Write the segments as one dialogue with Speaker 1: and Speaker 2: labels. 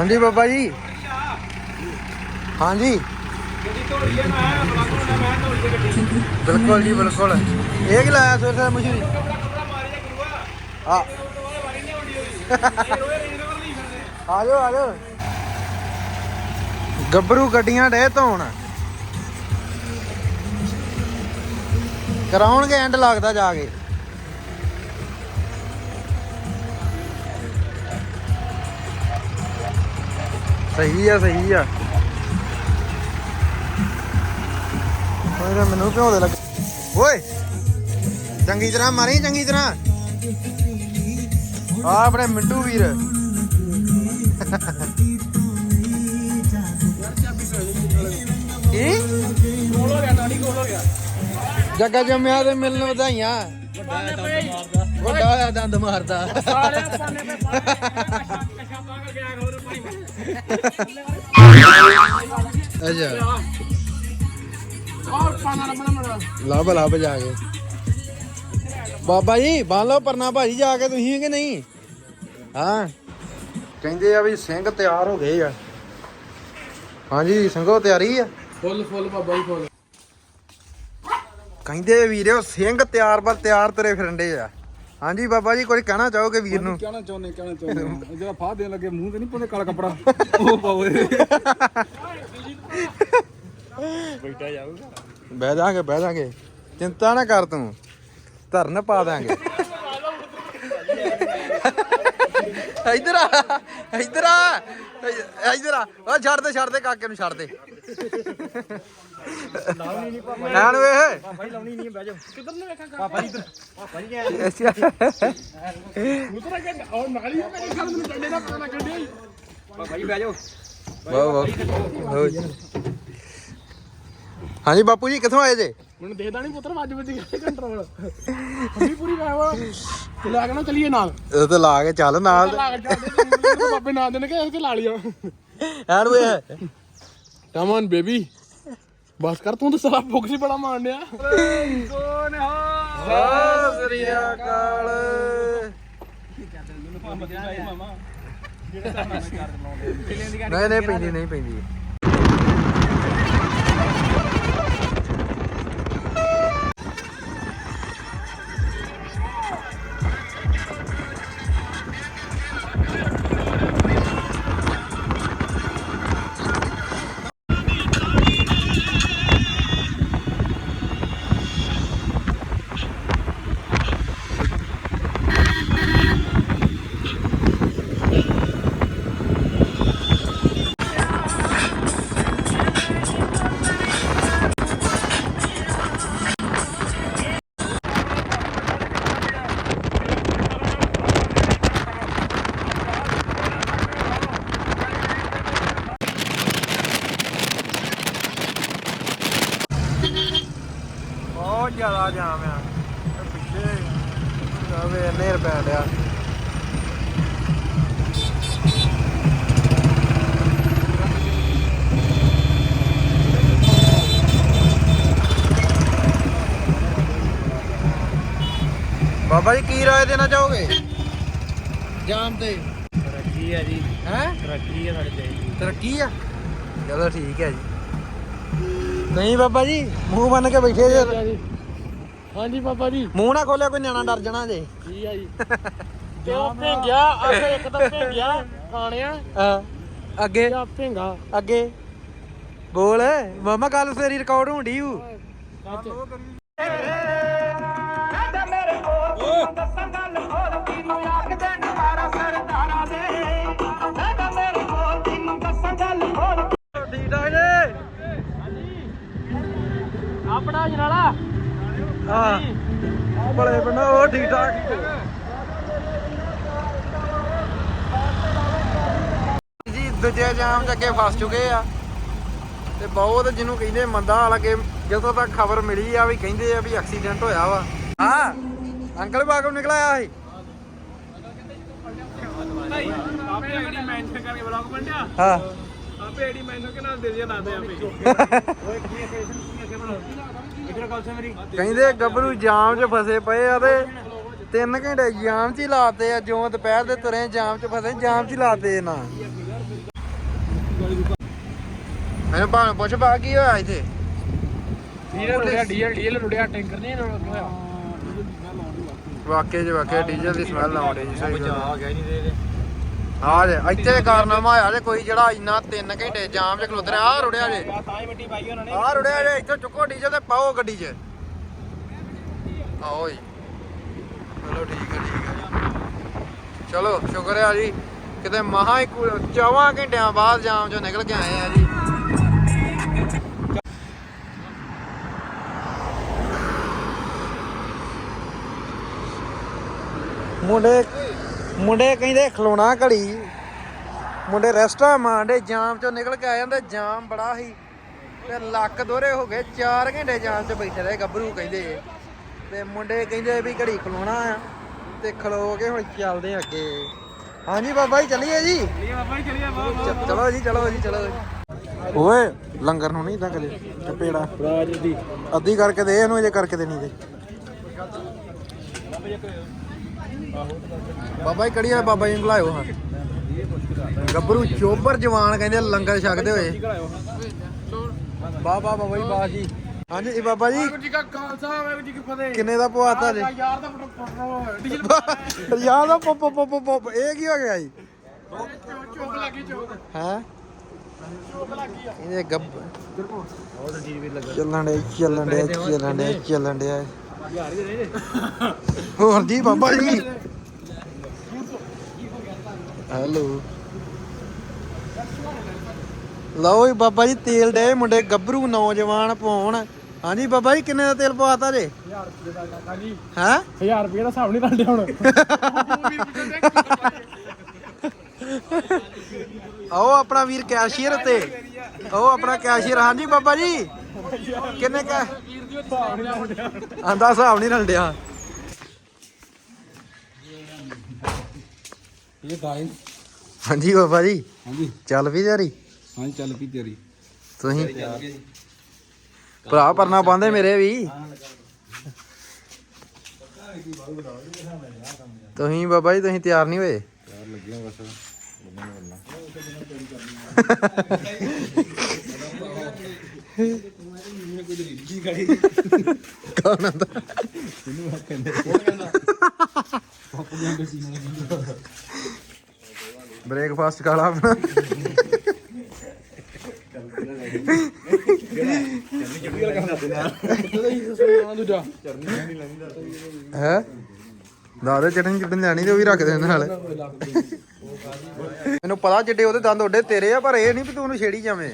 Speaker 1: ਹਾਂਜੀ ਬਾਬਾ ਜੀ। ਹਾਂਜੀ। ਬਿਲਕੁਲ ਜੀ, ਬਿਲਕੁਲ। ਇਹ ਕੀ ਲਾਇਆ ਸਵੇਰ ਸਵੇਰ ਮਸ਼ਹੂਰੀ? ਆ। ਆ ਜਾਓ ਆ ਜਾਓ ਗੱਭਰੂ ਗੱਡੀਆਂ ਡੇ ਧੋਣ। ਕਰਾਉਣਗੇ ਐਂਡ ਲੱਗਦਾ ਜਾ ਕੇ। ਸਹੀ ਆ ਸਹੀ ਆ। ਓਏ ਮੈਨੂੰ ਭਿਉਂਦੇ ਲੱਗ ਓਏ! ਚੰਗੀ ਤਰ੍ਹਾਂ ਮਾਰੀ, ਚੰਗੀ ਤਰ੍ਹਾਂ। ਆ ਆਪਣੇ ਮਿੰਟੂ ਵੀਰ। ਕੀ?
Speaker 2: ਕੋਲ ਹੋ ਗਿਆ ਨਾਲੀ ਕੋਲ ਹੋ ਗਿਆ
Speaker 1: ਜੱਗਾ ਜੰਮਿਆ ਤੇ ਮਿਲਣ ਵਧਾਈਆਂ। ਵੱਡਾ ਹੋਇਆ ਦੰਦ ਮਾਰਦਾ।
Speaker 2: ਸਾਰੇ ਪਾਣੇ ਤੇ ਕਸ਼ਾ ਪਾ ਗਿਆ
Speaker 1: ਅੱਛਾ। ਲੱਭ ਲੱਭ ਜਾ ਕੇ। ਬਾਬਾ ਜੀ ਬੰਨ ਲਓ ਪਰਨਾ ਭਾਜੀ ਜਾ ਕੇ ਤੁਸੀਂ ਕਿ ਨਹੀਂ? ਹਾਂ। ਕਹਿੰਦੇ ਆ ਵੀ ਸਿੰਘ ਤਿਆਰ ਹੋ ਗਏ ਆ। ਹਾਂਜੀ ਸਿੰਘੋ ਤਿਆਰੀ ਆ?
Speaker 2: ਫੁੱਲ ਫੁੱਲ ਬਾਬਾ ਜੀ ਫੁੱਲ।
Speaker 1: ਕਹਿੰਦੇ ਵੀਰਿਓ ਸਿੰਘ ਤਿਆਰ ਪਰ ਤਿਆਰ ਤੁਰੇ ਫਿਰੰਡੇ ਆ। ਹਾਂਜੀ ਬਾਬਾ ਜੀ ਕੁਝ ਕਹਿਣਾ ਚਾਹੋਗੇ ਵੀਰ ਨੂੰ
Speaker 2: ਕਹਿਣਾ ਚਾਹੁੰਦੇ ਕਹਿਣਾ ਚਾਹੁੰਦੇ। ਹਾਂ। ਜਿਹੜਾ ਫਾਹ ਦੇਣ ਲੱਗੇ ਮੂੰਹ ਤੇ ਨਹੀਂ ਪਾਉਂਦੇ ਕਾਲਾ ਕਪੜਾ। ਉਹ ਪਾਓ
Speaker 1: ਬਹਿ ਜਾਾਂਗੇ ਬਹਿ ਜਾਾਂਗੇ। ਚਿੰਤਾ ਨਾ ਕਰ ਤੂੰ। ਧਰਨ ਪਾ ਦਾਂਗੇ ਇਧਰ ਆ ਇਧਰ ਆ। ਇਧਰ ਆ। ਆ ਛੱਡ ਦੇ ਛੱਡ ਦੇ ਕਾਕੇ ਨੂੰ ਛੱਡ ਦੇ। ਐਨ ਵੇ।
Speaker 2: ਭਾਈ ਲਾਉਣੀ ਨਹੀਂ ਬਹਿ ਜਾਓ। ਕਿੱਧਰ ਨੂੰ ਵੇਖਾਂ ਪਾਪਾ ਜੀ ਇੱਧਰ। ਪਾਪਾ ਜੀ ਉਤਰਾ ਕੇ ਔਰ ਨਾਲੀ ਹੋ ਕੇ ਖਾਣ ਨੂੰ ਡੰਡੇ ਦਾ ਪਾਣਾ ਕੱਢਿਆ ਪਾਪਾ ਜੀ ਬਹਿ ਜਾਓ।
Speaker 1: ਵਾਹ ਵਾਹ। ਹੋ ਜੀ। ਹਾਂਜੀ ਬਾਪੂ ਜੀ ਕਿੱਥੋਂ ਆਏ ਜੇ?
Speaker 2: ਮੈਨੂੰ ਦੇਖਦਾ ਨਹੀਂ ਪੁੱਤਰ ਵੱਜ ਵੱਜ ਕੰਟਰੋਲ ਅਸੀਂ ਪੂਰੀ ਗਾਵਾ ਲੈ ਕੇ ਨਾ ਚਲੀਏ ਨਾਲ।
Speaker 1: ਉਹ ਤੇ ਲਾ ਕੇ ਚੱਲ ਨਾਲ।
Speaker 2: ਲਾ ਕੇ ਚੱਲਦੇ ਬਾਬੇ ਨਾ ਦੇਣਗੇ ਇਹ ਤੇ ਲਾ ਲਿਆ
Speaker 1: ਐਨ ਵੇ।
Speaker 2: ਕਮ ਔਨ ਬੇਬੀ ਬਸ ਕਰ ਤੂੰ ਤਾਂ ਸਾਰਾ ਫੋਕਸ ਹੀ ਬੜਾ ਮਾਰਨ ਡਿਆ।
Speaker 1: ਸਤਿ ਸ੍ਰੀ ਅਕਾਲ। ਨਹੀਂ ਨਹੀਂ ਪੈਂਦੀ ਨਹੀਂ ਪੈਂਦੀ। ਜ਼ਿਆਦਾ ਜਾਮ ਆ? ਤੇ ਪਿੱਛੇ ਆਵੇ ਨੇਰ ਪੈ ਲਿਆ ਬਾਬਾ ਜੀ ਕੀ ਰਾਏ ਦੇਣਾ ਚਾਹੋਗੇ? ਜਾਮ ਤੇ।
Speaker 2: ਤਰੱਕੀ ਹੈ ਜੀ।
Speaker 1: ਹੈ?
Speaker 2: ਤਰੱਕੀ ਹੈ ਸਾਡੇ ਤੇ
Speaker 1: ਤਰੱਕੀ ਆ? ਚਲੋ ਠੀਕ ਹੈ ਜੀ। ਨਹੀਂ ਬਾਬਾ ਜੀ ਮੂੰਹ ਬੰਨ ਕੇ ਬੈਠੇ ਜੇ।
Speaker 2: ਹਾਂਜੀ ਬਾਬਾ ਜੀ।
Speaker 1: ਮੂੰਹ ਨਾ ਖੋਲਿਆ ਕੋਈ ਨਿਆਣਾ ਡਰ ਜਾਣਾ ਜੇ।
Speaker 2: ਕੀ ਆ ਜੀ? ਤੇ ਉਹ ਭੇਂਗਿਆ ਅਸੇ ਇੱਕ ਤਾਂ ਭੇਂਗਿਆ ਖਾਣਿਆ।
Speaker 1: ਹਾਂ, ਅੱਗੇ।
Speaker 2: ਜਾਂ ਭੇਂਗਾ।
Speaker 1: ਅੱਗੇ। ਬੋਲ ਮਾਮਾ ਕੱਲ ਸਵੇਰੀ ਰਿਕਾਰਡ ਹੁੰਦੀ ਹੂ। ਜੇ
Speaker 2: ਆਪਣਾ ਜਨਾਲਾ।
Speaker 1: ਹਾਂ। ਬੜੇ ਬੰਦਾ ਉਹ ਠੀਕ ਠਾਕ? ਜੀ ਦੂਜੇ ਜਾਮ ਚ ਅੱਗੇ ਫਸ ਚੁੱਕੇ ਆ। ਤੇ ਬਹੁਤ ਜਿਹਨੂੰ ਕਹਿੰਦੇ ਮੰਦਾ ਹਾਲਾ ਕਿ ਜਦੋਂ ਤੱਕ ਖਬਰ ਮਿਲੀ ਆ ਵੀ ਕਹਿੰਦੇ ਆ ਵੀ ਐਕਸੀਡੈਂਟ ਹੋਇਆ ਵਾ। ਹਾਂ ਅੰਕਲ ਬਾਗੋਂ ਨਿਕਲ ਆਇਆ ਸੀ?
Speaker 2: ਆਪੇ ਆਈਡੀ ਮੈਂਸ਼ਨ ਕਰਕੇ ਬਲੌਗ ਬਣਿਆ।
Speaker 1: ਹਾਂ।
Speaker 2: ਆਪੇ ਆਈਡੀ ਮੈਂਸ਼ਨ ਕੇ ਨਾਲ ਦੇ ਦਿਆ ਦਾਦੇ ਆਪੇ। ਇਧਰ ਗੱਲ ਸੇ ਮੇਰੀ
Speaker 1: ਕਹਿੰਦੇ ਗੱਭਰੂ ਜਾਮ 'ਚ ਫਸੇ ਪਏ ਆ ਤੇ 3 ਘੰਟੇ ਜਾਮ 'ਚ ਹੀ ਲਾਤੇ ਆ ਜਿਉਂ ਦੁਪਹਿਰ ਦੇ ਤੁਰੇ ਜਾਮ 'ਚ ਫਸੇ ਜਾਮ 'ਚ ਲਾਤੇ ਨਾ ਮੈਨੂੰ ਭਾਣ ਪੁੱਛ ਬਾ ਕੀ ਹੋਇਆ ਇੱਥੇ।
Speaker 2: ਡੀਜ਼ਲ ਰੁੜਿਆ ਡੀਜ਼ਲ
Speaker 1: ਵਾਕੇ ਜੇ ਵਾਕੇ ਡੀਜ਼ਲ ਦੀ ਸਮੈਲ ਆਉਂਦੀ ਜੀ ਸਹੀ
Speaker 3: ਬਚਾ ਗਿਆ ਨਹੀਂ ਦੇ
Speaker 1: ਆ ਜੇ, ਇੱਥੇ ਕਾਰਨਾਮਾ ਹੋਇਆ ਜੇ, ਕੋਈ ਜਿਹੜਾ ਇੰਨਾ 3 ਘੰਟੇ ਜਾਮ 'ਚ ਖਲੋਤ ਰਿਹਾ ਆ ਰੁੜਿਆ ਜੇ।
Speaker 3: ਤਾਂ ਹੀ ਮਿੱਟੀ ਪਾਈ ਉਹਨਾਂ ਨੇ
Speaker 1: ਆ ਰੁੜਿਆ ਜੇ, ਇੱਥੋਂ ਚੁੱਕੋ ਡੀਜ਼ਲ ਤੇ ਪਾਓ ਗੱਡੀ 'ਚ। ਆਓ ਜੀ। ਚਲੋ ਠੀਕ ਹੈ ਠੀਕ ਹੈ। ਚਲੋ, ਸ਼ੁਕਰ ਹੈ ਜੀ। ਕਿਤੇ ਮਹਾ ਹੀ ਚੌਵਾਂ ਘੰਟਿਆਂ ਬਾਅਦ ਜਾਮ 'ਚੋਂ ਨਿਕਲ ਕੇ ਆਏ ਆ ਜੀ। ਮੁੰਡੇ ਮੁੰਡੇ ਕਹਿੰਦੇ ਖਲੋਣਾ ਘੜੀ। ਮੁੰਡੇ ਰੈਸਟਾ ਮਾਂਡੇ ਜਾਮ ਚੋਂ ਨਿਕਲ ਕੇ ਆ ਜਾਂਦੇ ਜਾਮ ਬੜਾ ਸੀ। ਤੇ ਲੱਕ ਦੋਰੇ ਹੋ ਗਏ 4 ਘੰਟੇ ਜਾਮ 'ਚ ਬੈਠੇ ਰਹੇ ਗੱਭਰੂ ਕਹਿੰਦੇ। ਤੇ ਮੁੰਡੇ ਕਹਿੰਦੇ ਵੀ ਘੜੀ ਖਲੋਣਾ ਆ ਤੇ ਖਲੋ ਕੇ ਹੁਣ ਚੱਲਦੇ ਆ ਅੱਗੇ। ਹਾਂਜੀ ਬਾਬਾ ਜੀ ਚੱਲੀਏ ਜੀ?
Speaker 2: ਚਲੀਏ ਬਾਬਾ ਜੀ ਚਲੀਏ
Speaker 1: ਚਲੋ ਜੀ ਚਲੋ ਜੀ ਚਲੋ। ਓਏ ਲੰਗਰ ਨੂੰ ਨਹੀਂ ਇਦਾਂ ਕਦੇ ਚਪੇੜਾ।
Speaker 2: ਰਾਜ ਦੀ।
Speaker 1: ਅੱਧੀ ਕਰਕੇ ਦੇ ਇਹਨੂੰ ਜੇ ਕਰਕੇ ਦੇਣੀ ਤੇ ਬਾਬਾ ਜੀ ਕੜੀਆ ਬਾਬਾ ਜੀ ਨੂੰ ਬੁਲਾਇਓ ਹਾਂ। ਗੱਭਰੂ ਚੋਬਰ ਜਵਾਨ ਕਹਿੰਦੇ ਲੰਗਰ ਛਕਦੇ ਹੋਏ। ਬਾਬਾ ਬਾਬਾ ਜੀ ਬਾਬਾ ਜੀ। ਹਾਂਜੀ ਇਹ ਬਾਬਾ ਜੀ
Speaker 2: ਵਾਹਿਗੁਰੂ ਜੀ ਕਾ ਖਾਲਸਾ ਵਾਹਿਗੁਰੂ ਜੀ ਕੀ ਫਤਿਹ।
Speaker 1: ਕਿੰਨੇ ਦਾ ਪਵਾਤਾ ਜੀ?
Speaker 2: ਯਾਰ ਦਾ ਪੈਟਰੋਲ ਡੀਜ਼ਲ
Speaker 1: ਯਾਰ ਦਾ ਪਪ ਪਪ ਪਪ ਇਹ ਕੀ ਹੋ ਗਿਆ ਜੀ?
Speaker 2: ਚੋਕ ਲੱਗੀ ਚੋਕ
Speaker 1: ਹੈ?
Speaker 2: ਚੋਕ ਲੱਗੀ ਆ।
Speaker 1: ਇਹਦੇ ਗੱਬ ਚੱਲਣ ਦੇ ਚੱਲਣ ਦੇ ਚੱਲਣ ਦੇ ਚੱਲਣ ਦੇ ਹੋਰ ਜੀ ਬਾਬਾ ਜੀ। ਹੈਲੋ। ਲਓ ਜੀ ਬਾਬਾ ਜੀ ਤੇਲ ਦੇ ਮੁੰਡੇ ਗੱਭਰੂ ਨੌਜਵਾਨ ਪਾਉਣ। ਹਾਂਜੀ ਬਾਬਾ ਜੀ ਕਿੰਨੇ ਦਾ ਤੇਲ ਪਵਾਤਾ ਜੇ?
Speaker 2: 1000 ਰੁਪਏ ਦਾ ਕਾਕਾ ਜੀ
Speaker 1: ਹੈ?
Speaker 2: 1000 ਰੁਪਏ ਦਾ ਹਿਸਾਬ ਨਹੀਂ ਰਲਦੇ ਹੁਣ।
Speaker 1: ਆਓ ਆਪਣਾ ਵੀਰ ਕੈਸ਼ੀਅਰ ਤੇ ਆਓ ਆਪਣਾ ਕੈਸ਼ੀਅਰ। ਹਾਂਜੀ ਬਾਬਾ ਜੀ। ਕਿੰਨੇ ਕਾ ਆਂਦਾ ਹਿਸਾਬ ਨਹੀਂ ਰਲਦਿਆ
Speaker 3: ਇਹ ਗਾਇਨ
Speaker 1: ਹਾਂਜੀ ਬਾਬਾ ਜੀ।
Speaker 3: ਹਾਂਜੀ।
Speaker 1: ਚੱਲ ਵੀ ਤਿਆਰੀ
Speaker 3: ਹਾਂਜੀ ਚੱਲ ਪੀ ਤੇਰੀ।
Speaker 1: ਤੁਸੀਂ? ਭਰਾ ਪਰਨਾ ਪਾਉਂਦੇ ਮੇਰੇ ਵੀ। ਤੁਸੀਂ ਬਾਬਾ ਜੀ ਤੁਸੀਂ ਤਿਆਰ ਨਹੀਂ ਹੋਏ?
Speaker 3: ਯਾਰ ਲੱਗਿਆ ਬਸ।
Speaker 1: ਕੌਣ ਆਂਦਾ ਬ੍ਰੇਕਫਾਸਟ ਕਾਲਾ ਆਪਣਾ। ਹੈ? ਦਾਦੇ ਚਟਨੀ ਚਟਨੀ ਲੈਣੀ ਤੇ ਉਹ ਵੀ ਰੱਖ ਦੇ ਨਾਲ। ਮੈਨੂੰ ਪਤਾ ਜਿੱਡੇ ਉਹਦੇ ਦੰਦ ਓਡੇ ਤੇਰੇ ਆ ਪਰ ਇਹ ਨਹੀਂ ਵੀ ਤੂੰ ਉਹਨੂੰ ਛੇੜੀ ਜਾਵੇਂ।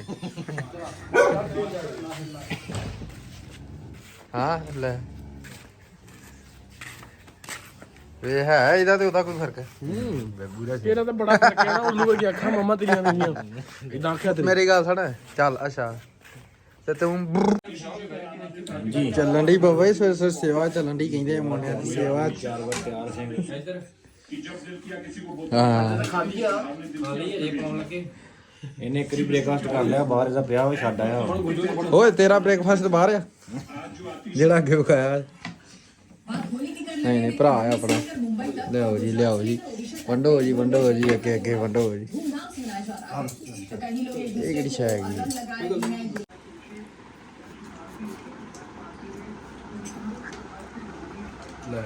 Speaker 1: ਹਾਂ ਲੈ। ਵੇ ਹੈ ਇਹਦਾ ਤੇ ਉਹਦਾ ਕੋਈ ਫ਼ਰਕ
Speaker 2: ਇਹਦਾ ਤਾਂ ਬੜਾ ਫ਼ਰਕ ਹੈ ਨਾ ਉੱਲੂ ਵਰਗੀ ਅੱਖਾਂ ਮੰਮਾ ਤੇਰੀਆਂ ਨਹੀਂ ਇਦਾਂ ਆਖਿਆ ਤੇਰੀ।
Speaker 1: ਮੇਰੀ ਗੱਲ ਸੁਣ ਚੱਲ ਅੱਛਾ। ਤੇ ਤੂੰ ਜੀ। ਚੱਲਣ ਦੀ ਬਾਬਾ ਜੀ ਸਵੇਰ ਸਵੇਰ ਸੇਵਾ ਚੱਲਣ ਦੀ ਕਹਿੰਦੇ ਆ ਮੁੰਡਿਆਂ ਦੀ ਸੇਵਾ।
Speaker 3: ਚਾਰ ਵਾਰ ਤਿਆਰ ਸਿੰਘ।
Speaker 1: ਹਾਂ।
Speaker 3: ਇਹਨੇ ਇੱਕ ਵਾਰੀ ਬ੍ਰੇਕਫਾਸਟ ਕਰ ਲਿਆ ਬਾਹਰ ਇਹਦਾ ਪਿਆ ਹੋਇਆ ਛੱਡ ਆਇਆ।
Speaker 1: ਓਏ ਤੇਰਾ ਬ੍ਰੇਕਫਾਸਟ ਬਾਹਰ ਆ। ਜਿਹੜਾ ਅੱਗੇ ਖਾਇਆ ਨਹੀਂ ਨਹੀਂ ਭਰਾ ਆ ਆਪਣਾ। ਲਿਆਓ ਜੀ ਲਿਆਓ ਜੀ। ਵੰਡੋ ਜੀ ਵੰਡੋ ਜੀ ਅੱਗੇ ਅੱਗੇ ਵੰਡੋ ਜੀ। ਇਹ ਕਿਹੜੀ ਸ਼ੈ ਹੈਗੀ ਲੈ।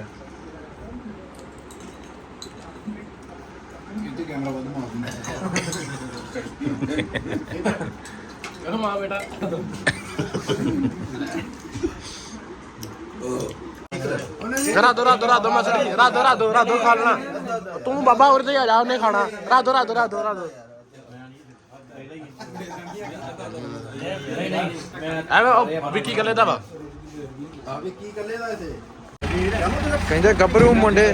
Speaker 2: ਕਹਿੰਦਾ ਮਾਂ ਬੇਟਾ। ਰਾਦੋ ਰਾਦੋ ਰਾਦੋ ਮਸਰੀ ਰਾਦੋ ਰਾਦੋ ਰਾਦੋ ਖਾ ਲੈਣਾ। ਤੂੰ ਬਾਬਾ ਉਰ ਤੇ ਆ ਜਾ ਉਹਨੇ ਖਾਣਾ। ਰਾਦੋ ਰਾਦੋ ਰਾਦੋ ਰਾਦੋ ਐਵੇਂ ਉਹ ਵਿੱਕੀ ਕੱਲੇ ਦਾ ਵਾ।
Speaker 1: ਕਹਿੰਦੇ ਗੱਭਰੂ ਮੁੰਡੇ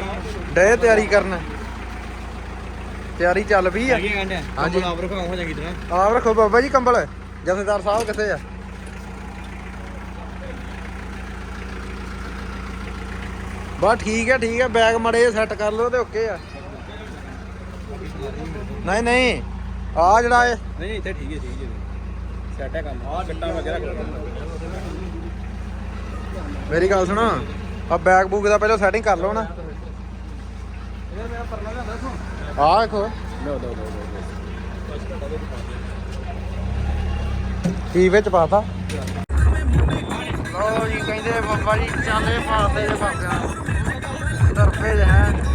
Speaker 1: ਡੇ ਤਿਆਰੀ ਕਰਨ। ਤਿਆਰੀ ਚੱਲ ਪਈ ਆ। ਹਾਂਜੀ।
Speaker 3: ਆਪ ਰਖਾਉ ਹੋ ਜਾਂਗੀ ਤਰਾ
Speaker 1: ਆਪ ਰੱਖੋ ਬਾਬਾ ਜੀ ਕੰਬਲ। ਜਥੇਦਾਰ ਸਾਹਿਬ ਕਿੱਥੇ ਆ? ਬਸ ਠੀਕ ਹੈ ਠੀਕ ਹੈ ਬੈਗ ਮੜੇ ਸੈੱਟ ਕਰ ਲਓ ਤੇ ਓਕੇ ਆ। ਨਹੀਂ ਨਹੀਂ। ਆ ਜਿਹੜਾ ਇਹ
Speaker 3: ਨਹੀਂ ਇੱਥੇ ਠੀਕ ਹੈ ਠੀਕ ਹੈ। ਸੈਟ ਹੈ ਕੰਮ। ਆ ਗੱਟਾ ਵਗੈਰਾ
Speaker 1: ਮੇਰੀ ਗੱਲ ਸੁਣੋ। ਆ ਬੈਗ ਬੂਗ ਦਾ ਪਹਿਲਾਂ ਸੈਟਿੰਗ ਕਰ ਲਓ ਨਾ। ਆ ਦੇਖੋ
Speaker 3: ਲੋ ਲੋ ਲੋ
Speaker 1: ਕੀ ਵਿੱਚ ਪਾਤਾ? ਲੋ ਜੀ, ਕਹਿੰਦੇ ਬਾਬਾ ਜੀ, ਚਾਲੇ ਪਾਤੇ ਜੇ ਤਰਫੇ ਹੈ।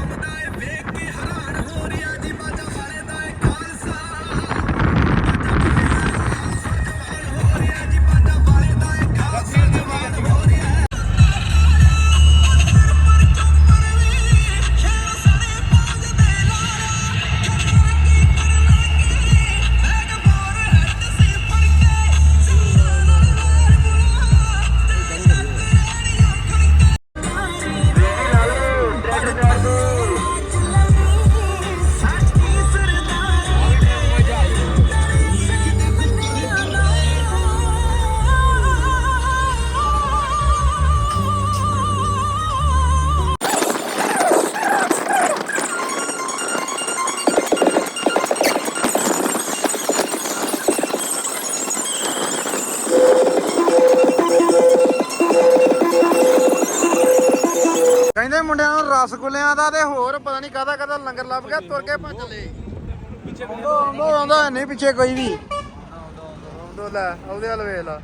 Speaker 1: ਕਹਿੰਦੇ ਮੁੰਡਿਆਂ ਨੂੰ ਰਸਗੁੱਲਿਆਂ ਦਾ ਤੇ ਹੋਰ ਪਤਾ ਨਹੀਂ ਕਾਹਦਾ ਕਾਹਦਾ ਲੰਗਰ ਲੱਭ ਗਿਆ, ਤੁਰ ਕੇ ਭੱਜ ਲਏ। ਪਿੱਛੇ ਆਉਂਦਾ ਆਉਂਦਾ ਨਹੀਂ ਪਿੱਛੇ ਕੋਈ ਵੀ। ਆਉਂਦਾ, ਲੈ ਉਹਦੇ ਵੱਲ ਵੇਖ ਲਾ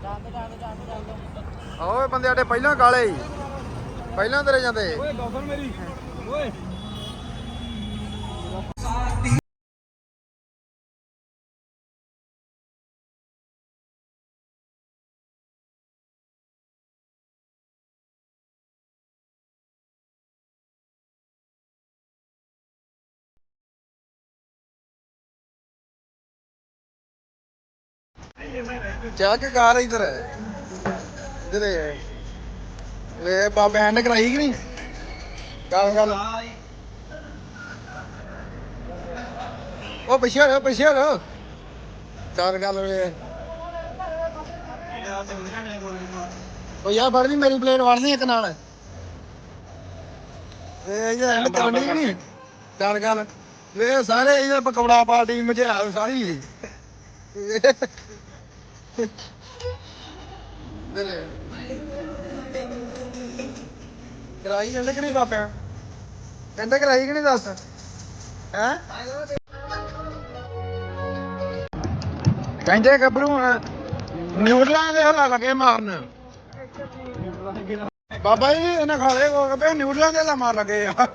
Speaker 1: ਆਓ ਬੰਦੇ ਸਾਡੇ ਪਹਿਲਾਂ ਕਾਲੇ ਹੀ। ਪਹਿਲਾਂ ਤੇਰੇ ਜਾਂਦੇ। ਓਏ ਗੋਫਰ ਮੇਰੀ। ਓਏ। ਚੱਕ ਕਾਰ ਇਧਰ ਇਧਰ ਵੇ ਬਾਬੇ ਹੈਂਡ ਕਰਾਈ ਕਿ ਨਹੀਂ? ਗੱਲ ਗੱਲ। ਉਹ ਪਿੱਛੇ ਹੋ ਪਿੱਛੇ ਹੋ ਚੱਲ ਗੱਲ ਵੇ ਉਹ ਯਾਰ ਫੜ ਲਈ ਮੇਰੀ ਪਲੇਟ ਵੜਨੀ ਇੱਕ ਨਾਲ। ਵੇ ਇਹ ਹੈਂਡ ਕਰਨੀ ਕਿ ਨਹੀਂ? ਚੱਲ ਗੱਲ। ਵੇ ਸਾਰੇ ਇਹ ਪਕੌੜਾ ਪਾਰਟੀ ਮਝਿਆ ਸਾਰੀ। ਕਰਾਈ ਜਾਂਦੇ ਕਿ ਨਹੀਂ ਬਾਪਿਆਂ? ਕਹਿੰਦੇ ਕਰਾਈ ਕਿ ਨਹੀਂ ਦੱਸ? ਹੈ? ਕਹਿੰਦੇ ਗੱਭਰੂ ਨਿਊਡਲਾਂ ਦੇ ਹਲਾ ਲਗੇ ਮਾਰਨ। ਬਾਬਾ ਜੀ, ਇਹਨਾਂ ਖਾ ਲਏ ਕੋ ਕਹੇ ਨਿਊਡਲਾਂ ਦੇ ਹਲਾ ਮਾਰ ਲਗੇ ਆ।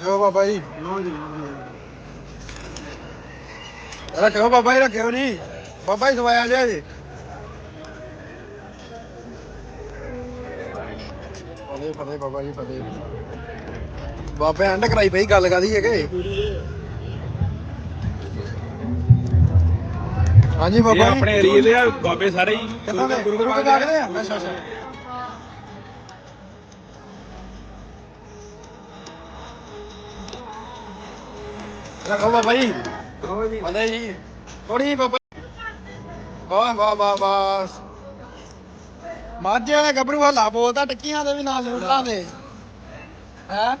Speaker 1: ਜੋ ਬਾਬਾ ਜੀ। ਰੱਖਿਓ ਬਾਬਾ ਜੀ ਰੱਖਿਓ ਨਹੀਂ। ਬਾਬਾ ਜੀ ਸਵਾਇਆ ਲਿਆ ਜੀ। ਫਤਿਹ ਫਤਿਹ ਬਾਬਾ ਜੀ ਫਤਿਹ। ਬਾਬੇ ਐਂਡ ਕਰਾਈ ਪਈ ਗੱਲ ਕਾਦੀ ਹੈਗੇ? ਹਾਂਜੀ ਬਾਬਾ ਜੀ।
Speaker 4: ਆਪਣੇ ਏਰੀਏ ਦੇ ਆ ਬਾਬੇ ਸਾਰੇ ਹੀ।
Speaker 1: ਕਿੱਥੋਂ ਦੇ? ਗੁਰੂ ਦੇ ਆ। ਅੱਛਾ ਅੱਛਾ। ਰੱਖੋ ਬਾਬਾ ਜੀ। ਜੀ। ਥੋੜੀ ਬਾਬਾ ਵਾਹ ਵਾਹ ਵਾਹ ਵਾਹ। ਮਾਝੇ ਵਾਲੇ ਗੱਭਰੂ ਹਲਾ ਬੋਲਦਾ ਟੱਕੀਆਂ ਦੇ ਵੀ ਨਾਲ ਨੂਡਲਾਂ ਦੇ। ਹੈ?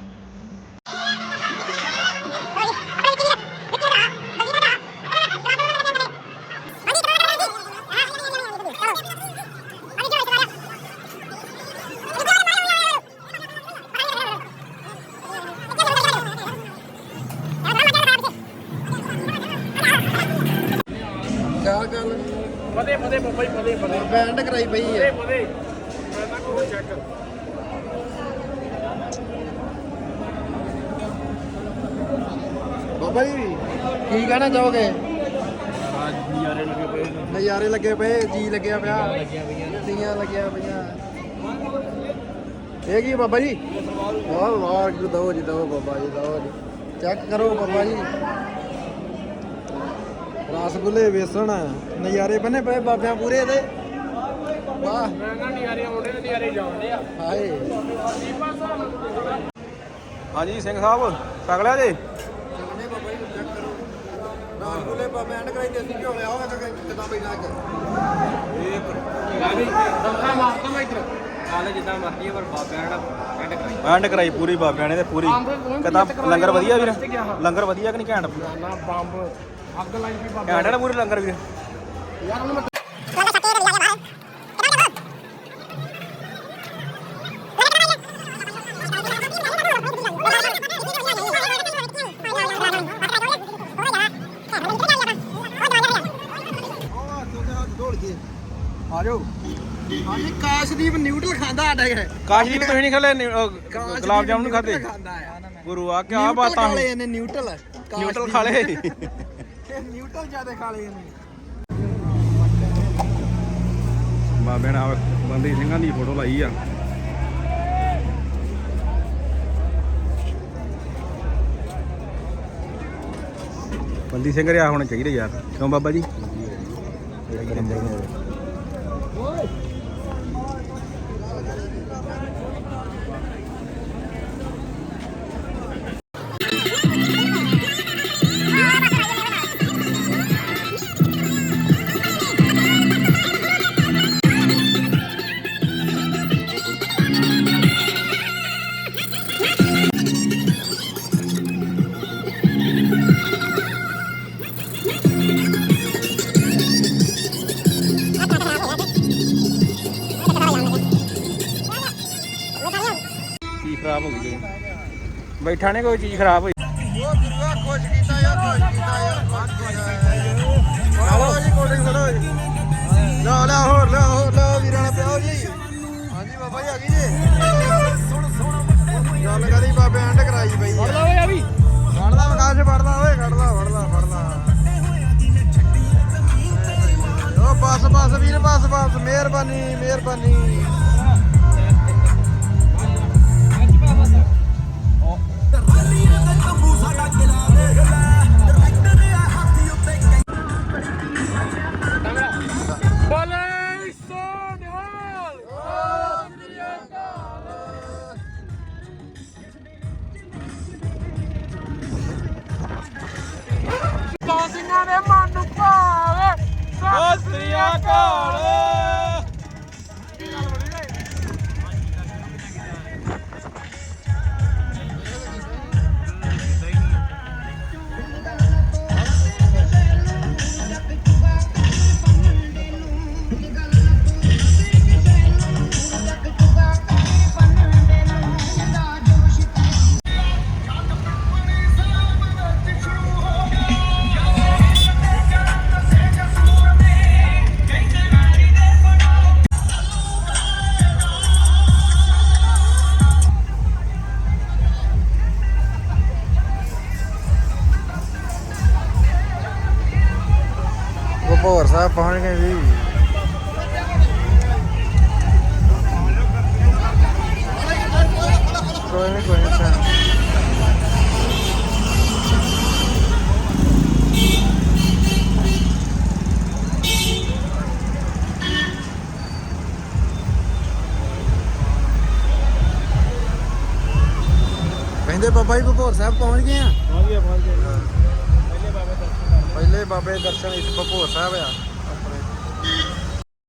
Speaker 1: ਕਹਿਣਾ ਚਾਹੋਗੇ?
Speaker 4: ਨਜ਼ਾਰੇ ਲੱਗੇ ਪਏ ਨੇ।
Speaker 1: ਨਜ਼ਾਰੇ ਲੱਗੇ ਪਏ ਜੀ ਲੱਗਿਆ ਪਿਆ। ਤੀਆਂ ਲੱਗਿਆ ਪਈਆਂ। ਇਹ ਕੀ ਬਾਬਾ ਜੀ? ਵਾਹ ਵਾਹ ਜੀ ਦੋ ਜੀ ਦੋ ਬਾਬਾ ਜੀ ਦੋ ਜੀ। ਚੈੱਕ ਕਰੋ ਬਾਬਾ ਜੀ। ਰਸਗੁੱਲੇ ਵੇਸਣ ਨਜ਼ਾਰੇ ਬੰਨੇ ਪਏ ਬਾਬਿਆਂ ਪੂਰੇ ਦੇ ਵਾਹ।
Speaker 4: ਨਜ਼ਾਰੇ ਆਉਂਦੇ ਨੇ ਨਜ਼ਾਰੇ ਜਾਉਂਦੇ ਆ
Speaker 1: ਹਾਏ।
Speaker 3: ਹਾਂਜੀ ਸਿੰਘ ਸਾਹਿਬ ਛਕ ਲਿਆ ਜੀ?
Speaker 1: ਐਂਡ ਕਰਾਈ ਦੇਸੀ ਘਿਓ ਲਿਆ ਹੋਇਆ ਕਿਦਾਂ ਬੈਠਾ ਕੇ
Speaker 4: ਦੰਦਾ ਮਾਰਦਾ ਮੈਂ ਇੱਧਰ। ਹਾਲੇ ਜਿੱਦਾਂ ਮਰਦੀ ਪਰ ਬਾਬਿਆਂ ਦਾ ਐਂਡ ਕਰਾਈ।
Speaker 3: ਐਂਡ ਕਰਾਈ ਪੂਰੀ ਬਾਬਿਆਂ ਨੇ ਤੇ ਪੂਰੀ। ਕਿਦਾਂ ਲੰਗਰ ਵਧੀਆ ਵੀਰ? ਲੰਗਰ ਵਧੀਆ ਕਿ ਨਹੀਂ ਘੈਂਟ?
Speaker 4: ਨਾ ਬੰਬ। ਅੱਗ ਲਾਈ ਵੀ ਬਾਬਾ
Speaker 3: ਘੈਂਟ ਨਾ ਪੂਰੀ ਲੰਗਰ ਵੀਰ?
Speaker 4: ਯਾਰ ਹੁਣ ਮੈਂ
Speaker 1: ਆ ਜਾਓ ਹਾਂਜੀ ਕਾਸ਼ਦੀਪ ਨਿਊਟਲ ਸਾਡਾ ਇਹ
Speaker 3: ਕਾਸ਼ਦੀਪ ਤੁਸੀਂ ਨਹੀਂ ਖਲੇ ਗੁਲਾਬ ਜਾਮਨ ਖਾਦੇ
Speaker 1: ਖਾਂਦਾ ਆ।
Speaker 3: ਗੁਰੂ ਆ ਕੀ ਬਾਤਾਂ
Speaker 1: ਖਾ ਲਏ ਇਹਨੇ ਨਿਊਟਲ
Speaker 3: ਨਿਊਟਰਲ ਖਾ ਲਏ
Speaker 1: ਇਹ ਨਿਊਟਲ ਜ਼ਿਆਦਾ ਖਾ ਲਏ ਇਹਨੇ।
Speaker 3: ਬਾਬੇ ਨੇ ਬੰਦੀ ਸਿੰਘਾਂ ਦੀ ਫੋਟੋ ਲਾਈ ਆ। ਬੰਦੀ ਸਿੰਘ ਰਿਆ ਹੋਣਾ ਚਾਹੀਦਾ ਯਾਰ। ਕਿਉਂ ਬਾਬਾ ਜੀ? ਬੈਠਾ ਨੇ, ਕੋਈ ਚੀਜ਼ ਖਰਾਬ ਹੋਈ?
Speaker 1: ਉਹ ਗੁਰੂਆ ਖੁਸ਼ ਕੀਤਾ ਯਾਰ ਖੁਸ਼ ਕੀਤਾ ਯਾਰ ਆਲੋ ਜੀ ਕੋਲਡਿੰਗ ਚਲੋ ਲੈ ਲੈ ਹੋਰ ਲੈ ਹੋਰ ਲੈ ਵੀਰਾਂ ਨੇ ਪਿਆਓ ਜੀ ਹਾਂਜੀ ਬਾਬਾ ਜੀ ਆ ਗਈ ਜੀ ਗੱਲ ਕਰੀ ਬਾਬੇ ਐਂਡ ਕਰਾਈ ਪਈ ਆ
Speaker 3: ਓਏ ਆ ਵੀ
Speaker 1: ਫੜਦਾ ਵਿਕਾਸ ਫੜਦਾ ਓਏ ਫੜਦਾ ਫੜਦਾ ਫੜਦਾ ਓ ਬਸ ਬਸ ਵੀਰ, ਬਸ ਬਸ, ਮਿਹਰਬਾਨੀ ਮਿਹਰਬਾਨੀ। ਗੋਪੋਰ ਸਾਹਿਬ ਪਹੁੰਚ ਗਏ ਜੀ। ਕੋਈ ਨਹੀਂ ਕੋਈ ਨਹੀਂ ਕਹਿੰਦੇ ਬਾਬਾ ਜੀ ਭਪੌਰ ਸਾਹਿਬ ਪਹੁੰਚ ਗਏ ਆ?
Speaker 3: ਪਹੁੰਚ ਗਿਆ ਪਹੁੰਚ ਗਿਆ
Speaker 1: ਪਹਿਲੇ ਬਾਬੇ ਦਰਸ਼ਨ ਇੱਥੇ ਭਪੌਰ ਸਾਹਿਬ ਆ।